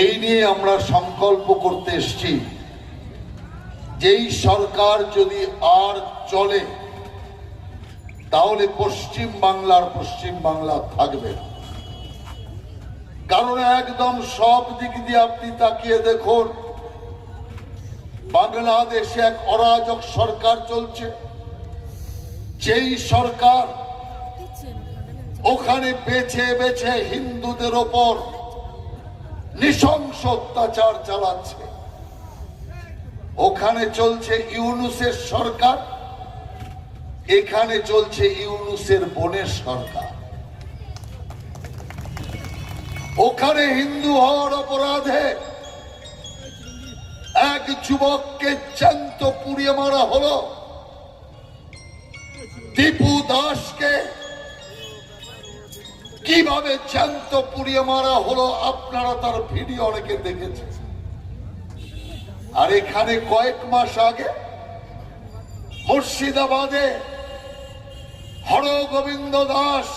এই নিয়ে আমরা সংকল্প করতে এসছি। যেই সরকার যদি আর চলে তাহলে পশ্চিম বাংলার পশ্চিম বাংলা থাকবে। কারণ একদম সব দিক দিয়ে আপনি তাকিয়ে দেখুন বাংলাদেশে এক অরাজক সরকার চলছে। যেই সরকার ওখানে বেছে বেছে হিন্দুদের ওপর নৃশংস অত্যাচার চালাচ্ছে। ওখানে চলছে ইউনুসের সরকার, এখানে চলছে ইউনুসের বোনের সরকার। ওখানে হিন্দু হওয়ার অপরাধে এক যুবককে জ্যান্ত পুড়িয়ে মারা হলো। দীপু দাসকে কীভাবে জ্যান্ত পুড়িয়ে মারা হলো আপনারা তার ভিডিও অনেকে দেখেছেন? আর এখানে কয়েক মাস আগে মুর্শিদাবাদে হর গোবিন্দ দাস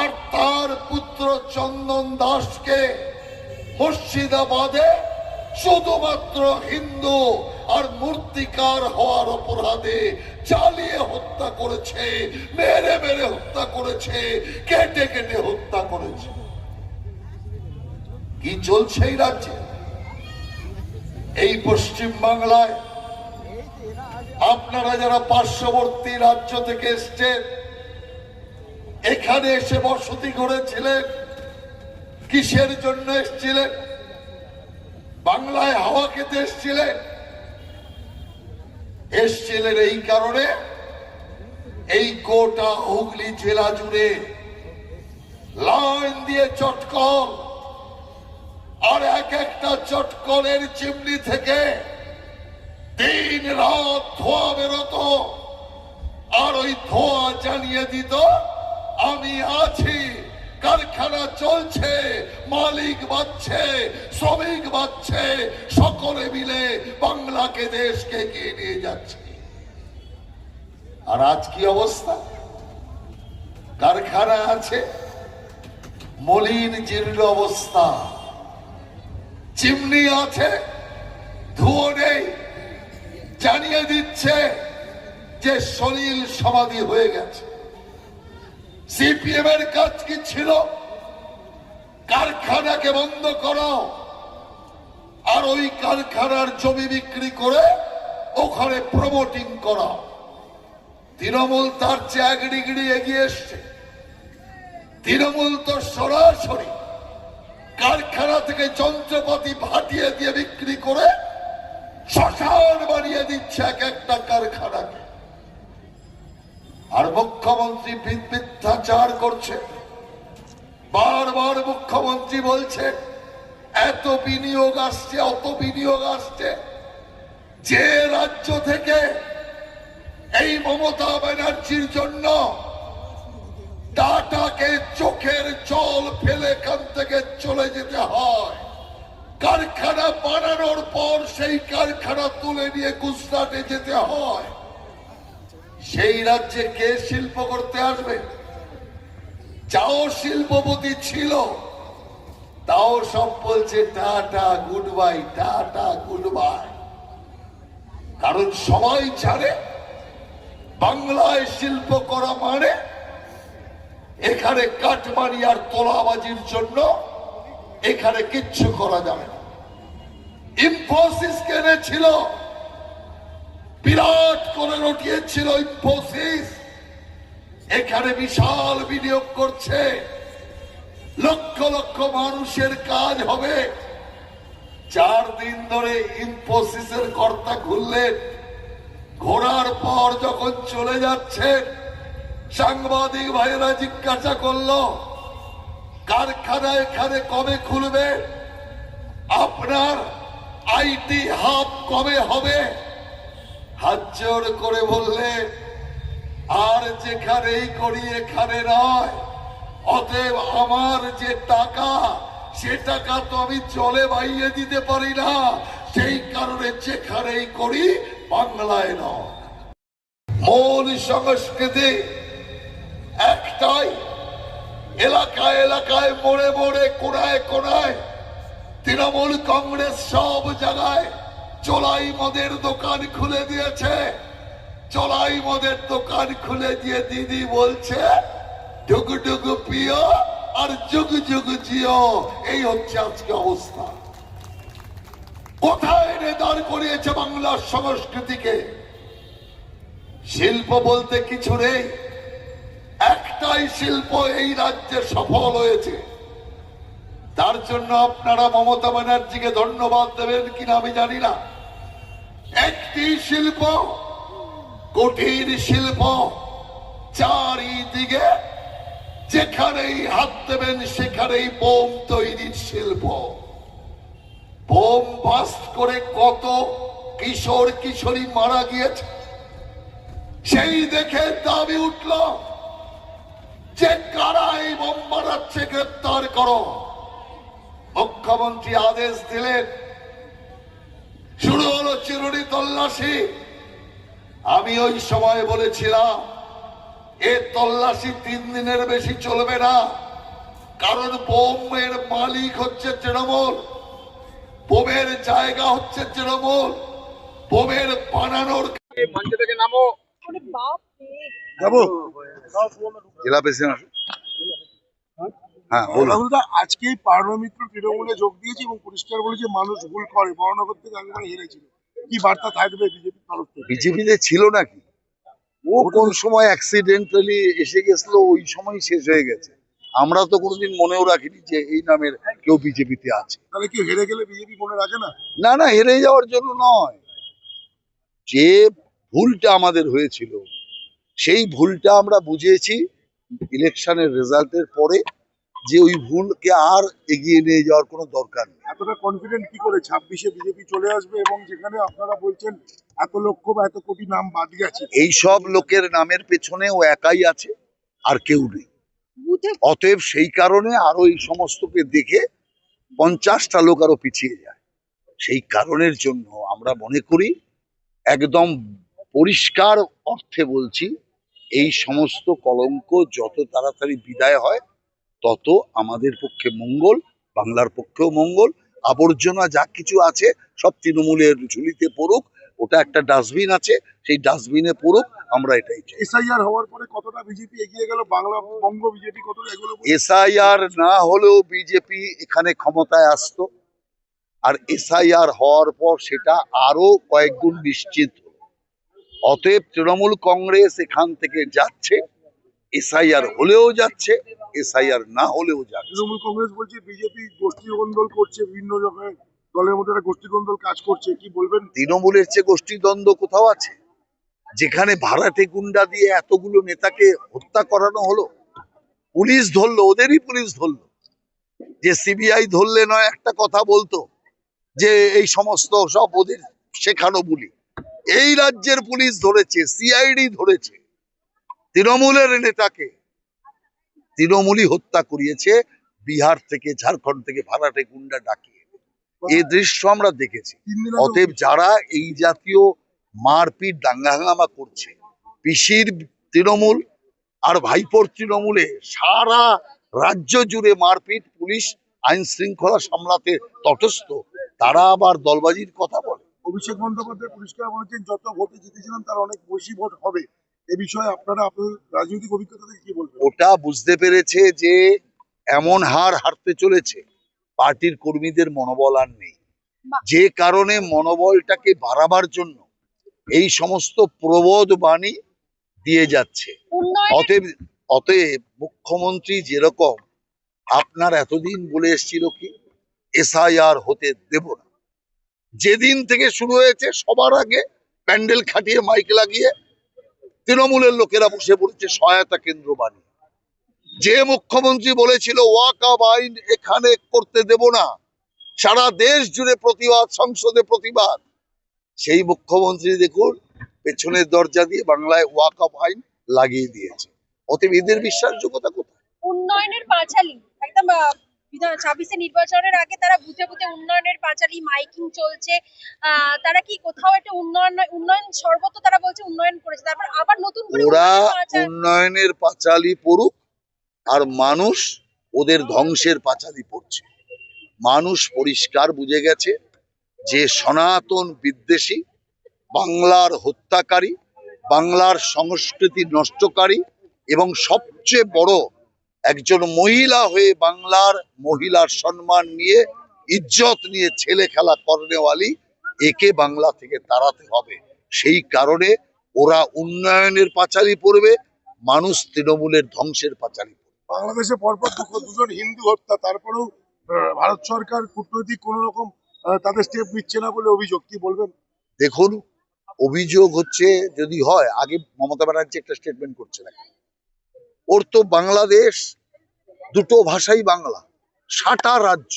আর তার পুত্র চন্দন দাসকে মুর্শিদাবাদে শুধুমাত্র হিন্দু আর মূর্তিকার হওয়ার অপরাধে চালিয়ে হত্যা করেছে, মেরে মেরে হত্যা করেছে, কেটে কেটে হত্যা করেছে। কি চলছে এই রাজ্যে? এই পশ্চিম বাংলায় আপনারা যারা পার্শ্ববর্তী রাজ্য থেকে এসছেন, এখানে এসে বসতি করেছিলেন কিসের জন্য এসছিলেন? বাংলায় হাওয়া খেতে এসছিলেন? এসছিলেন এই কারণে এই গোটা হুগলি জেলা জুড়ে লাইন দিয়ে চটকল। আর এক একটা চটকলের চিমনি থেকে দিন রাত ধোয়া বেরোতো। আর ওই ধোয়া জানিয়ে দিত, আমি আছি। কারখানা চলছে, মালিক বাচ্ছে, শ্রমিক বাচ্ছে, সকলে মিলে বাংলাকে, দেশকে এগিয়ে নিয়ে যাচ্ছে। আর আজ কি অবস্থা? কারখানা আছে, মলিন জীর্ণ অবস্থা। চিমনি আছে, ধুয়ো নেই, জানিয়ে দিচ্ছে যে সলিল সমাধি হয়ে গেছে। সিপিএম এর কাজ কি ছিল? কারখানাকে বন্ধ করো আর ওই কারখানার জমি বিক্রি করে ওখানে প্রমোটিং করা তৃণমূল তার চেয়ে এক ডিগ্রি এগিয়ে এসছে। তৃণমূল তো সরাসরি কারখানা থেকে যন্ত্রপাতি ভাটিয়ে দিয়ে বিক্রি করে শ্মশান বানিয়ে দিচ্ছে এক একটা কারখানাকে। আর মুখ্যমন্ত্রী মিথ্যাচার করছে। বারবার মুখ্যমন্ত্রী বলছে, এত বিনিয়োগ আসছে, অত বিনিয়োগ আসছে। যে রাজ্য থেকে এই মমতা ব্যানার্জির জন্য টাটাকে চোখের জল ফেলে এখান থেকে চলে যেতে হয়। কারখানা বানানোর পর সেই কারখানা তুলে নিয়ে গুজরাটে যেতে হয়। সেই রাজ্যে কে শিল্প করতে আসবে? যাও শিল্পপতি ছিল। তাও সব বলছে, tata good bye tata good bye কারণ সবাই ছাড়ে, বাংলায় শিল্প করা মানে এখানে কাঠমারি আর তোলাবাজির জন্য এখানে কিচ্ছু করা যাবে না। ইনফোসিস কেনেছিল? বিরাট করে রটিয়েছিল ইনফোসিস এখানে বিশাল বিনিয়োগ করছে। লক্ষ লক্ষ মানুষের কাজ হবে। চার দিন ধরে ইনফোসিসের কর্তা ঘুরলেন ঘোরার পর যখন চলে যাচ্ছেন সাংবাদিক ভাইরা জিজ্ঞাসা করল, কারখানা এখানে কবে খুলবে? আপনার আইটি হাব কবে হবে? হাত জোর করে বললে, আর যেখানেই করি, এখানে নয়। অতএব আমার যে টাকা, সে টাকা তো আমি চলে বাইয়ে দিতে পারি না। সেই কারণে যেখানেই করি, বাংলায় নয়। মূল সংস্কৃতি একটাই। এলাকায় এলাকায়, মোড়ে মোড়ে, কোনায় কোনায়, তৃণমূল কংগ্রেস সব জায়গায় চোলাই মদের দোকান খুলে দিয়েছে। চলাই মদের দোকান খুলে দিয়ে দিদি বলছে, ডুগু ডুগু পিও আর যুগ যুগ জিও। এই হচ্ছে আজকে অবস্থা। কোথায় এনে দাঁড় করিয়েছে বাংলার সংস্কৃতিকে? শিল্প বলতে কিছু নেই। একটাই শিল্প এই রাজ্যে সফল হয়েছে। তার জন্য আপনারা মমতা ব্যানার্জিকে ধন্যবাদ দেবেন কিনা আমি জানি না। একটি শিল্প কুটির শিল্প, চারিদিকে যেখানেই হাত দেবেন সেখানেই বোম তৈরির শিল্প। বোম বাস্ট করে কত কিশোর কিশোরী মারা গিয়েছে, সেই দেখে দাবি উঠল যে কারা এই বোম বানাচ্ছে, গ্রেপ্তার করো। মুখ্যমন্ত্রী আদেশ দিলেন শুরু হলো চিরুনি তল্লাশি। আমি ওই সময় বলেছিলাম এ তল্লাশি তিন দিনের বেশি চলবে না কারণ বোমের মালিক হচ্ছে তৃণমূল বোমের জায়গা হচ্ছে তৃণমূল বোমের বানানোর মঞ্চ থেকে নামো। জেলা প্রেসিডেন্ট হ্যাঁ রাহুলদা আজকেই পার্বমিত্র তৃণমূলে যোগ দিয়েছে এবং পরিষ্কার বলেছে মানুষ ভুল করে। বর্ণনগর থেকে একেবারে হেরেছিল কি বার্তা থাকবে বিজেপির তরফ থেকে? বিজেপিতে ছিল নাকি? ও কোন সময় অ্যাক্সিডেন্টালি এসে গেছিল ওই সময় শেষ হয়ে গেছে। আমরা তো কোনোদিন মনেও রাখিনি যে এই নামের কেউ বিজেপিতে আছে। তাহলে কি হেরে গেলে বিজেপি মনে রাখে না? না না হেরে যাওয়ার জন্য নয়। যে ভুলটা আমাদের হয়েছিল সেই ভুলটা আমরা বুঝেছি। ইলেকশনের রেজাল্টের পরে যে ওই ভুলকে আর এগিয়ে নিয়ে যাওয়ার কোনো দরকার নেই। এতটা কনফিডেন্ট কি করে ছাব্বিশে বিজেপি চলে আসবে এবং যেখানে আপনারা বলছেন এত লক্ষ বা এত কোটি নাম বাদ গেছে? এই সব লোকের নামের পেছনে ও একাই আছে আর কেউ নেই। অতএব সেই কারণে আরও এই সমস্তকে দেখে পঞ্চাশটা লোক আরও পিছিয়ে যায়। সেই কারণের জন্য আমরা মনে করি একদম পরিষ্কার অর্থে বলছি এই সমস্ত কলঙ্ক যত তাড়াতাড়ি বিদায় হয় তত আমাদের পক্ষে মঙ্গল বাংলার পক্ষেও মঙ্গল আবর্জনা যা কিছু আছে সব তৃণমূলের ঝুলিতে পড়ুক ওটা একটা ডাস্টবিন আছে সেই ডাস্টবিনে পড়ুক আমরা এটাই চাই। এসআইআর হওয়ার পরে কতটা বিজেপি এগিয়ে গেল? বাংলা বঙ্গ বিজেপি কতটা এগুলো? এসআইআর না হলেও বিজেপি এখানে ক্ষমতায় আসতো। আর এসআইআর হওয়ার পর সেটা আরও কয়েক গুণ নিশ্চিত অতএব তৃণমূল কংগ্রেস এখান থেকে যাচ্ছে। এসআইআর হলেও যাচ্ছে, এসআইআর না হলেও যাচ্ছে। তৃণমূল কংগ্রেস বলছে, বিজেপি গোষ্ঠীদ্বন্দ্ব করছে বিভিন্ন দলের মধ্যে একটা গোষ্ঠীদ্বন্দ্ব কাজ করছে কি বলবেন তৃণমূলের চেয়ে গোষ্ঠীদ্বন্দ্ব কোথাও আছে যেখানে ভাড়াটে গুন্ডা দিয়ে এতগুলো নেতাকে হত্যা করানো হলো পুলিশ ধরলো ওদেরই পুলিশ ধরলো যে সিবিআই ধরলে নয় একটা কথা বলতো যে এই সমস্ত সব ওদের শেখানো বলি এই রাজ্যের পুলিশ ধরেছে সিআইডি ধরেছে তৃণমূলের নেতাকে। তৃণমূলই হত্যা করিয়েছে বিহার থেকে ঝাড়খণ্ড থেকে ভাড়াটে গুন্ডা ডাকিয়ে। এই দৃশ্য আমরা দেখেছি। অতএব যারা এই জাতীয় মারপিট দাঙ্গাহাঙ্গামা করছে পিসির তৃণমূল আর ভাইপোর তৃণমূলে সারা রাজ্য জুড়ে মারপিট পুলিশ আইন শৃঙ্খলা সামলাতে তটস্থ তারা আবার দলবাজির কথা বলে। অভিষেক বন্দ্যোপাধ্যায় পরিষ্কার বলেছেন যত ভোটে জিতেছিলেন তার অনেক বেশি ভোট হবে। এ বিষয়ে আপনারা আপনাদের রাজনৈতিক অভিজ্ঞতা থেকে কি বলবেন? ওটা বুঝতে পেরেছে যে এমন হার হারতে চলেছে পার্টির কর্মীদের মনোবল আর নেই। যে কারণে মনোবলটাকে বাড়াবার জন্য এই সমস্ত প্রবোধ বাণী দিয়ে যাচ্ছে। অতএব অতএব মুখ্যমন্ত্রী যেরকম আপনার এতদিন বলে এসেছিল কি এসআইআর হতে দেব না। যেদিন থেকে শুরু হয়েছে সবার আগে প্যান্ডেল খাটিয়ে মাইক লাগিয়ে তৃণমূলের লোকেরা বসে পড়েছে সহায়তা কেন্দ্র বানিয়ে। যে মুখ্যমন্ত্রী বলেছিল ওয়াকাব আইন এখানে করতে দেব না। সারা দেশ জুড়ে প্রতিবাদ, সংসদে প্রতিবাদ। সেই মুখ্যমন্ত্রী দেখুন, পেছনের দরজা দিয়ে বাংলায় ওয়াকাব আইন লাগিয়ে দিয়েছে। অতএব এদের বিশ্বাসযোগ্যতা কোথায়? উন্নয়নের পাঁচালী, একদম ছাব্বিশে নির্বাচনের আগে তারা বুথে বুথে উন্নয়নের পাঁচালী মাইকিং চলছে। তারা কি কোথাও একটা উন্নয়ন উন্নয়ন সর্বত্র তারা বলছে উন্নয়ন করেছে। তারপর আবার নতুন করে ওরা উন্নয়নের পাঁচালি পড়ুক আর মানুষ ওদের ধ্বংসের পাঁচালি পড়ছে। মানুষ পরিষ্কার বুঝে গেছে যে সনাতন বিদ্বেষী বাংলার হত্যাকারী বাংলার সংস্কৃতি নষ্টকারী এবং সবচেয়ে বড় একজন মহিলা হয়ে বাংলার মহিলার সম্মান নিয়ে ইজ্জত নিয়ে ছেলে খেলা কর্নেওয়ালি একে বাংলা থেকে তাড়াতে হবে। সেই কারণে ওরা উন্নয়নের পাঁচালি পড়বে মানুষ তৃণমূলের ধ্বংসের পাঁচালি পড়বে। বাংলাদেশে পরপর দুজন হিন্দু হত্যা তারপরেও ভারত সরকার কূটনৈতিক কোন রকম তাদের স্টেপ নিচ্ছে না বলে অভিযোগ কি বলবেন? দেখুন অভিযোগ হচ্ছে যদি হয় আগে মমতা ব্যানার্জি একটা স্টেটমেন্ট করছে না ওর তো বাংলাদেশ দুটো ভাষাই বাংলা, সাটা রাজ্য।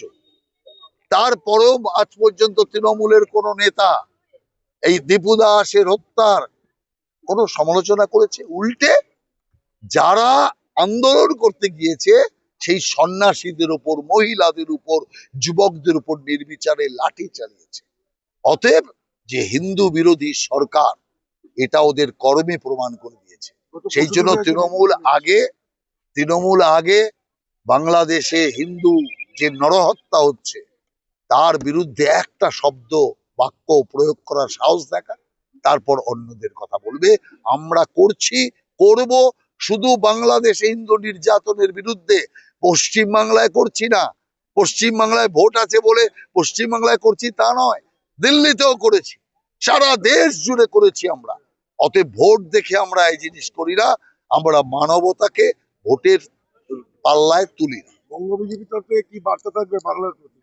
তারপরেও আজ পর্যন্ত তৃণমূলের কোনো নেতা এই দীপু দাসের হত্যার কোনো সমালোচনা করেছে? উল্টে যারা আন্দোলন করতে গিয়েছে, সেই সন্ন্যাসীদের উপর, মহিলাদের উপর, যুবকদের উপর নির্বিচারে লাঠি চালিয়েছে। অতএব যে হিন্দু বিরোধী সরকার, এটা ওদের কর্মে প্রমাণ করে দিয়েছে। গত সেই জন্য তৃণমূল আগে তৃণমূল আগে বাংলাদেশে হিন্দু যে নরহত্যা হচ্ছে তার বিরুদ্ধে একটা শব্দ বাক্য প্রয়োগ করার সাহস দেখা তারপর অন্যদের কথা বলবে। আমরা করছি করব শুধু বাংলাদেশে হিন্দু নির্যাতনের বিরুদ্ধে। পশ্চিম বাংলায় করছি না। পশ্চিম বাংলায় ভোট আছে বলে পশ্চিম বাংলায় করছি তা নয় দিল্লিতেও করেছি। সারা দেশ জুড়ে করেছি আমরা। অতএব ভোট দেখে আমরা এই জিনিস করি না আমরা মানবতাকে ভোটের পাল্লায় তুলি না। বঙ্গ বিজেপি তরফে কি বার্তা থাকবে বাংলার প্রতি?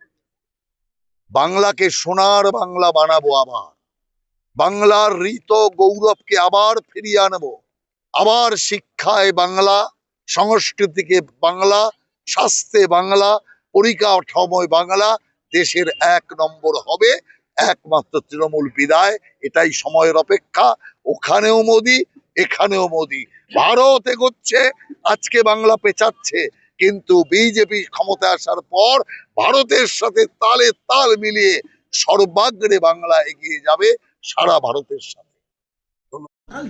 বাংলাকে সোনার বাংলা বানাবো আবার। বাংলার ঋত গৌরবকে আবার ফিরিয়ে আনব। আবার শিক্ষায় বাংলা সংস্কৃতিকে বাংলা স্বাস্থ্যে বাংলা পরিকাঠামোয় বাংলা দেশের এক নম্বর হবে। একমাত্র তৃণমূল বিদায় এটাই সময়ের অপেক্ষা। ওখানেও মোদি, এখানেও মোদি। ভারত এগোচ্ছে, আজকে বাংলা পেঁচাচ্ছে। কিন্তু বিজেপি ক্ষমতা আসার পর ভারতের সাথে তালে তাল মিলিয়ে সর্বাগ্রে বাংলা এগিয়ে যাবে সারা ভারতের সাথে।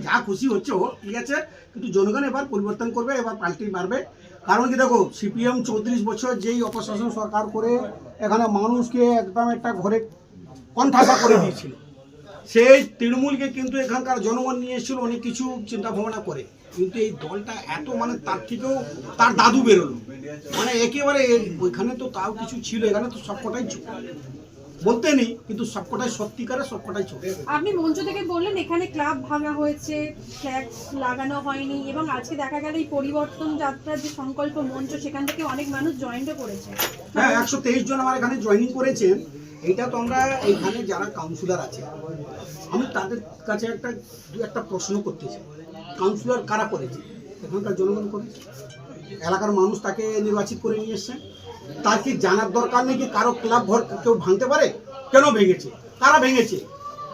যা খুশি হচ্ছে ও ঠিক আছে? কিন্তু জনগণ এবার পরিবর্তন করবে, এবার পাল্টি মারবে। কারণ কি দেখো, সিপিএম চৌত্রিশ বছর যেই অপশাসন সরকার করে, এখানে মানুষকে একদম একটা ঘরে কণ্ঠাসা করে দিয়েছিল। সেই তৃণমূলকে কিন্তু এখানকার জনগণ নিয়ে এসেছিল, অনেক কিছু চিন্তা ভাবনা করে। কিন্তু এই দলটা এত মানে তার থেকেও তার দাদু বেরোলো। মানে একেবারে ওইখানে তো তাও কিছু ছিল, এখানে তো সবকটাই ছোট বলতে নেই কিন্তু সবকটাই সত্যিকারে সবকটাই ছোট। আপনি মঞ্চ থেকে বললেন এখানে ক্লাব ভাঙা হয়েছে ফ্ল্যাগ লাগানো হয়নি এবং আজকে দেখা গেল এই পরিবর্তন যাত্রার যে সংকল্প মঞ্চ সেখান থেকে অনেক মানুষ জয়েন্টও করেছে। হ্যাঁ একশো তেইশ জন আমার এখানে জয়েনিং করেছেন এটা তো আমরা এইখানে যারা কাউন্সিলর আছে আমি তাদের কাছে একটা দু একটা প্রশ্ন করতে চাই। কাউন্সিলর কারা করেছে? এখানকার জনগণ করেছে? এলাকার মানুষ তাকে নির্বাচিত করে নিয়ে এসছেন তার কি জানার দরকার নেই কি কারও ক্লাব ঘর কেউ ভাঙতে পারে? কেন ভেঙেছে? কারা ভেঙেছে?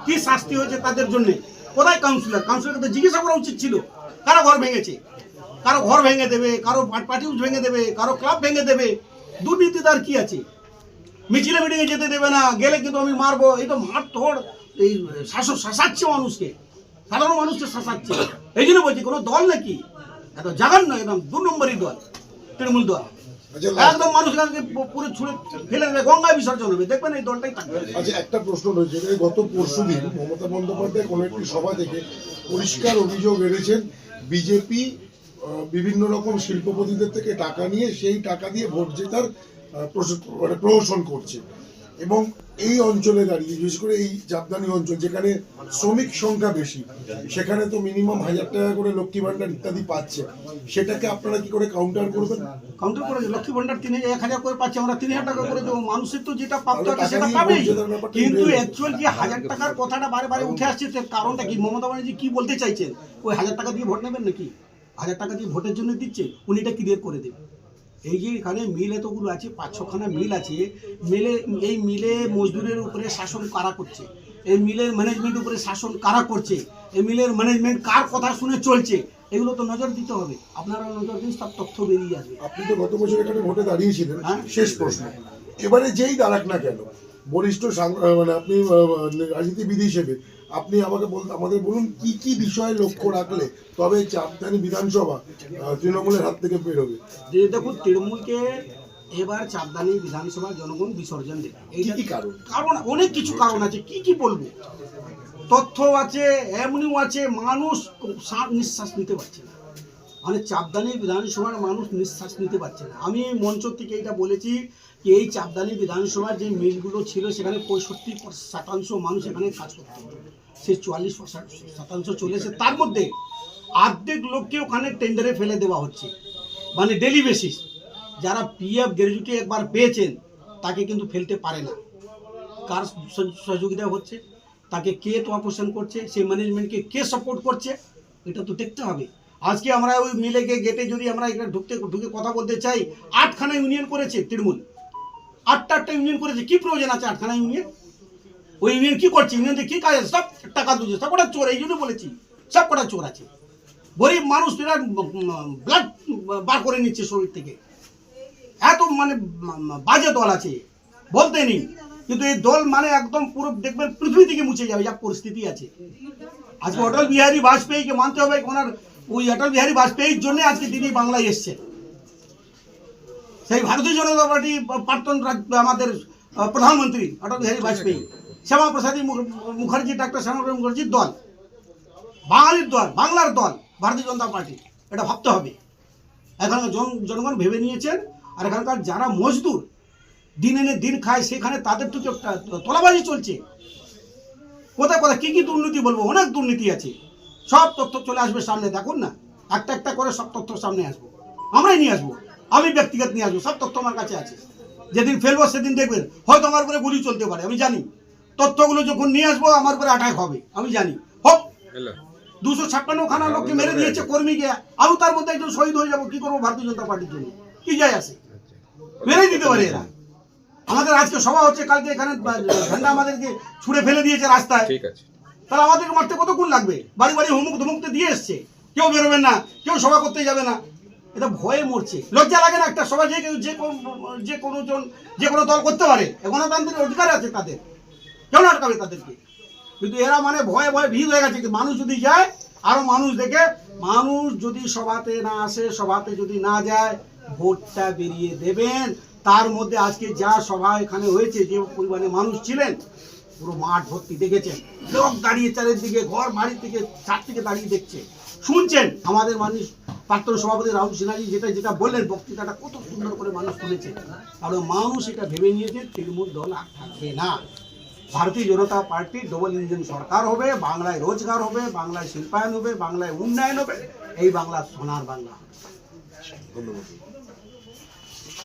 কি শাস্তি হয়েছে তাদের জন্য? কোথায় কাউন্সিলর কাউন্সিলরকে তো জিজ্ঞাসা করা উচিত ছিল। কারা ঘর ভেঙেছে? কারও ঘর ভেঙে দেবে, কারও পার্টি হাউস ভেঙে দেবে, কারও ক্লাব ভেঙে দেবে। দুর্নীতিদার কি আছে? মিছিলে মিটিংয়ে যেতে দেবে না, গেলে কিন্তু আমি মারবো। এই তো মার তোর এই শাসক শাসাচ্ছে মানুষকে। সাধারণ মানুষকে শাসাচ্ছে। এই জন্য বলছি, কোনো দল নাকি? এত জাগান নয় একদম দু নম্বরই দল, তৃণমূল দল। একদম মানুষ পুরো ছুঁড়ে ফেলে দেবে গঙ্গায় বিসর্জন হবে। দেখবেন এই দলটাই থাকবে। আচ্ছা একটা প্রশ্ন রয়েছে। গত পরশু দিন মমতা বন্দ্যোপাধ্যায় কোনো একটি সভা থেকে পরিষ্কার অভিযোগ এনেছেন বিজেপি বিভিন্ন রকম শিল্পপতিদের থেকে টাকা নিয়ে সেই টাকা দিয়ে ভোট জেতার মানে প্রহসন করছে। এবং এই অঞ্চলে দাঁড়িয়ে বিশেষ করে এই জাবদানি অঞ্চল যেখানে শ্রমিক সংখ্যা বেশি সেখানে তো মিনিমাম হাজার টাকা করে লক্ষ্মী ভান্ডার ইত্যাদি পাচ্ছে। সেটাকে আপনারা কি করে কাউন্টার করবেন? কাউন্টার করে লক্ষ্মী ভান্ডার তিন হাজার এক হাজার করে পাচ্ছে আমরা তিন হাজার টাকা করে দেবো। মানুষের তো যেটা প্রাপ্ত আছে সেটা পাবেই। কিন্তু অ্যাকচুয়াল যে হাজার টাকার কথাটা বারে বারে উঠে আসছে কারণটা কি? মমতা ব্যানার্জি কি বলতে চাইছেন? ওই হাজার টাকা দিয়ে ভোট নেবেন নাকি? হাজার টাকা দিয়ে ভোটের জন্য দিচ্ছে উনি এটা ক্লিয়ার করে দেবেন। এই যে এখানে মিল এতগুলো আছে পাঁচ ছখানা মিল আছে। মিলে এই মিলে মজদুরের উপরে শাসন কারা করছে? এই মিলের ম্যানেজমেন্ট উপরে শাসন কারা করছে? এই মিলের ম্যানেজমেন্ট কার কথা শুনে চলছে? এগুলো তো নজর দিতে হবে। আপনারা নজর দিন সব তথ্য বেরিয়ে আসবে। আপনি তো গত বছর এখানে ভোটে দাঁড়িয়েছিলেন। হ্যাঁ। শেষ প্রশ্ন। এবারে যেই দাঁড়াক না কেন বরিষ্ঠ মানে আপনি রাজনীতিবিদ হিসেবে আপনি আমাকে বল- আমাদের বলুন কি কি বিষয়ে লক্ষ্য রাখলে তবে চাপদানি বিধানসভা তৃণমূলের হাত থেকে বেরোবে যে দেখুন তৃণমূলকে এবার চাপদানি বিধানসভা জনগণ বিসর্জন দেবে। এই এইটা কি কারণ? কারণ অনেক কিছু কারণ আছে। কি কি বলব? তথ্য আছে এমনিও আছে মানুষ শ্বাস- নিঃশ্বাস নিতে পারছে না। মানে চাপদানি বিধানসভার মানুষ নিঃশ্বাস নিতে পারছে না। আমি মঞ্চ থেকে এটা বলেছি যে এই চাপদানি বিধানসভার যে মিলগুলো ছিল, সেখানে পঁয়ষট্টি শতাংশ মানুষ এখানে কাজ করত। সে চুয়াল্লিশ শতাংশ চলেছে তার মধ্যে অর্ধেক লোককে ওখানে টেন্ডারে ফেলে দেওয়া হচ্ছে। মানে ডেলি বেসিস যারা পিএফ গ্র্যাজুয়েটি একবার পেয়েছেন, তাকে কিন্তু ফেলতে পারে না। কার সহযোগিতা হচ্ছে? তাকে কে তোয়াপোষণ করছে? সেই ম্যানেজমেন্টকে কে সাপোর্ট করছে? এটা তো দেখতে হবে। আজকে আমরা ওই মিলে গিয়ে গেটে যদি আমরা এখানে ঢুকতে, ঢুকে কথা বলতে চাই, আটখানা ইউনিয়ন করেছে তৃণমূল। আটটা আটটা ইউনিয়ন করেছে। কি প্রয়োজন আছে আটখানা ইউনিয়ন ওই ইউনিয়ন কি করছে? ইউনিয়নতে কি কাজ আছে? সব টাকা দুজে সব কটা চোর, এই জন্য বলেছি, সব কটা চোর আছে। গরিব মানুষ এরা ব্লাড বার করে নিচ্ছে শরীর থেকে। এত মানে বাজে দল আছে, বলতে নেই। কিন্তু এই দল মানে একদম পুরো দেখবেন পৃথিবী থেকে মুছে যাবে, যা পরিস্থিতি আছে। আজকে অটল বিহারী বাজপেয়ীকে মানতে হবে ওনার ওই অটল বিহারী বাজপেয়ীর জন্য আজকে তিনি বাংলায় এসছেন। সেই ভারতীয় জনতা পার্টি প্রাক্তন আমাদের প্রধানমন্ত্রী অটল বিহারী বাজপেয়ী শ্যামা প্রসাদী মুখ- মুখার্জি, ডাক্তার শ্যামা মুখার্জির দল, বাঙালির দল, বাংলার দল, ভারতীয় জনতা পার্টি, এটা ভাবতে হবে। এখানকার জন, জনগণ ভেবে নিয়েছেন, আর এখানকার যারা মজদুর, দিন এনে দিন খায়, সেখানে তাদের তো তোলাবাজি চলছে। কোথায় কোথায়, কী কী দুর্নীতি বলব? অনেক দুর্নীতি আছে। সব তথ্য চলে আসবে সামনে দেখুন না। একটা একটা করে সব তথ্য সামনে আসব। আমরাই নিয়ে আসব। আমি ব্যক্তিগত নিয়ে আসব সব তথ্য আমার কাছে আছে। যেদিন ফেলব সেদিন দেখবেন। হয়তো আমার উপরে গুলি চলতে পারে আমি জানি। তথ্যগুলো যখন নিয়ে আসব আমার উপরে অ্যাটাক হবে আমি জানি। হোক দুশো ছাপ্পান্ন খানা লোককে মেরে দিয়েছে কর্মীকে। আমি তার মধ্যে একজন শহীদ হয়ে যাব কি করব ভারতীয় জনতা পার্টির জন্য? কি যায় আসে মেরে দিতে পারে এরা। আমাদের আজকে সভা হচ্ছে কালকে এখানে ঝান্ডা আমাদেরকে ছুঁড়ে ফেলে দিয়েছে রাস্তায়। ঠিক আছে। তাহলে আমাদেরকে মারতে কতক্ষণ লাগবে? বাড়ি বাড়ি হুমুক ধুমুকতে দিয়ে এসছে। কেউ বেরোবেন না, কেউ সভা করতে যাবে না। এটা ভয়ে মরছে। লজ্জা লাগে না একটা সভা যে যে যে কোনো জন, যে কোনো দল করতে পারে। গণতান্ত্রিক অধিকার আছে তাদের। কেউ আটকাবে তাদেরকে। কিন্তু এরা মানে ভয়ে ভয়ে ভিড় হয়ে গেছে। মানুষ যদি যায়, আরও মানুষ দেখে, মানুষ যদি সভাতে না আসে, সভাতে যদি না যায়, ভোটটা বেরিয়ে দেবেন। তার মধ্যে আজকে যা সভা এখানে হয়েছে, যে পরিমাণে মানুষ ছিলেন পুরো মাঠ ভর্তি দেখেছেন। লোক দাঁড়িয়ে চারিদিকে ঘর বাড়ির থেকে চার থেকে দাঁড়িয়ে দেখছে। শুনছেন? আমাদের মানুষ, প্রাক্তন সভাপতি রাহুল সিনহাজি যেটা যেটা বললেন, বক্তৃতাটা কত সুন্দর করে মানুষ শুনেছে। আর মানুষ এটা ভেবে নিয়েছে, তৃণমূল দল আর থাকবে না। Bharatiya Janata party double engine সরকার হবে, বাংলায় রোজগার হবে, বাংলায় শিল্পায়ন হবে, বাংলায় উন্নয়ন হবে, এই বাংলা সোনার বাংলা। ধন্যবাদ।